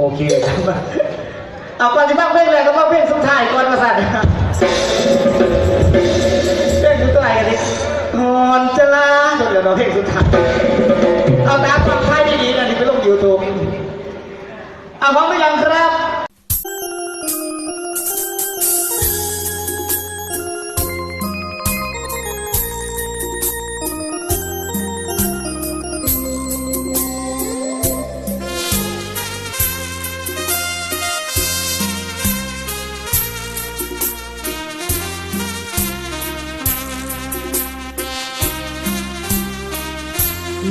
โอเคครับเอาก่อนที่บ้างเพลงแรกก็บ้างเพลงสุดท้ายก่อนมาสั่นเพลงสุดท้ายกันดิฮอนจะลาเดี๋ยวเราเพลงสุดท้ายเอาตามฟังท้ายดีๆนะนี่ไปลงยูทูบเอาพร้อมไปยังครับ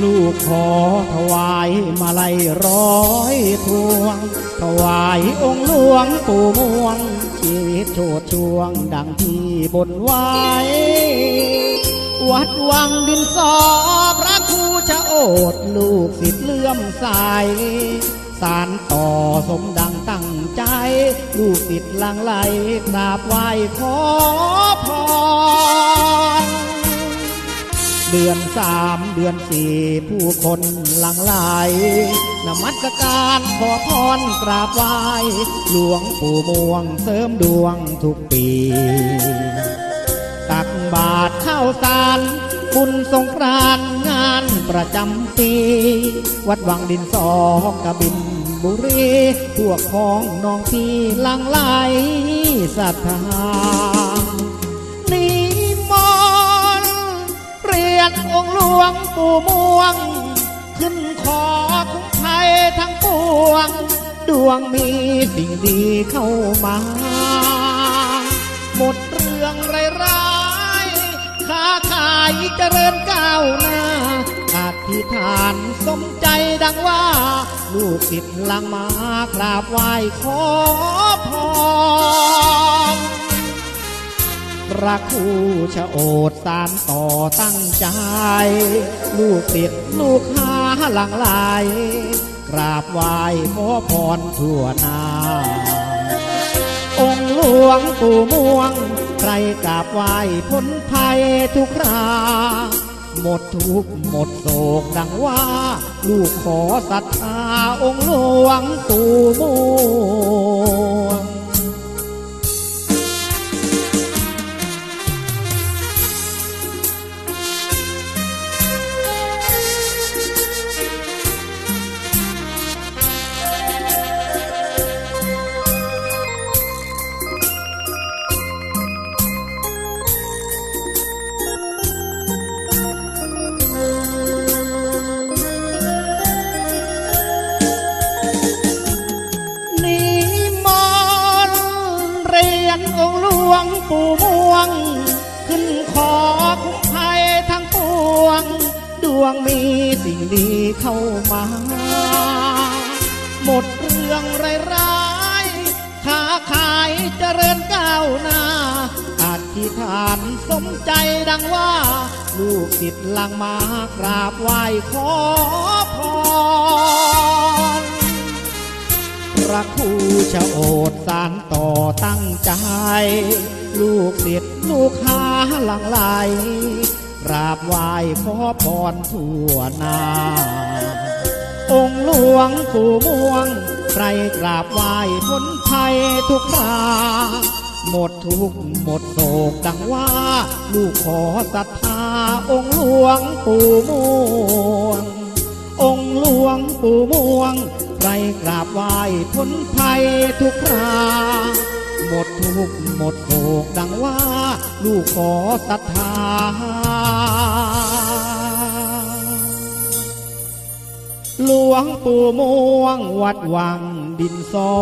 ลูกขอถวายมาลัยร้อยพวง ถวายองค์หลวงปู่ม่วง ชีวิตโชดช่วงดังที่บนไว้ วัดวังดินสอพระครูจะโอดลูกศิษย์เลื่อมใสสารต่อสมดังตั้งใจ ลูกศิษย์ลังไหลกราบไหว้ขอ เดือนสามเดือนสี่ผู้คนหลังไหลนมัสการขอพรกราบไหว้หลวงปู่ม่วงเสริมดวงทุกปี ตักบาตรข้าวสารบุญสงกรานงานประจำปี วัดวังดินสอกระบินบุรีพวกพ้องน้องพี่หลังไหลศรัทธา ยนองค์หลวงปู่ม่วง ขึ้นขอคุ้มภัยทั้งปวง ดวงมีสิ่งดีเข้ามา หมดเรื่องร้ายๆค้าขายเจริญก้าวหน้าอธิษฐานสมใจดังว่า ลูกศิษย์หลังมากราบไหว้ขอพร ระครูชะโอดสารต่อตั้งใจ ลูกศิษย์ลูกหาหลังไหลกราบไหว้ขอพรทั่วนา องค์หลวงปู่ม่วง ใครกราบไหว้พ้นภัยทุกราหมดทุกข์หมดโศกดังว่า ลูกขอศรัทธาองค์หลวงปู่ม่วง นองค์หลวงปู่ม่วง ขึ้นขอคุ้มภัยทั้งปวง ดวงมีสิ่งดีเข้ามา หมดเรื่องร้ายๆค้าขายเจริญก้าวหน้าอาธิษฐานสมใจดังว่า ลูกศิษย์ลังมากราบไหว้ขอพร ระครูชะโอดสารต่อตั้งใจ ลูกศิษย์ลูกหาหลังไหลกราบไหว้ขอพรทั่วนา องค์หลวงปู่ม่วง ใครกราบไหว้พ้นภัยทุกราหมดทุกหมดโศกดังว่า ลูกขอศรัทธาองค์หลวงปู่ม่วง องค์หลวงปู่ม่วง ใครกราบไหว้พ้นภัยทุกคราหมดทุกหมดโศกดังว่า ลูกขอศรัทธา หลวงปู่ม่วงวัดวังดินซอ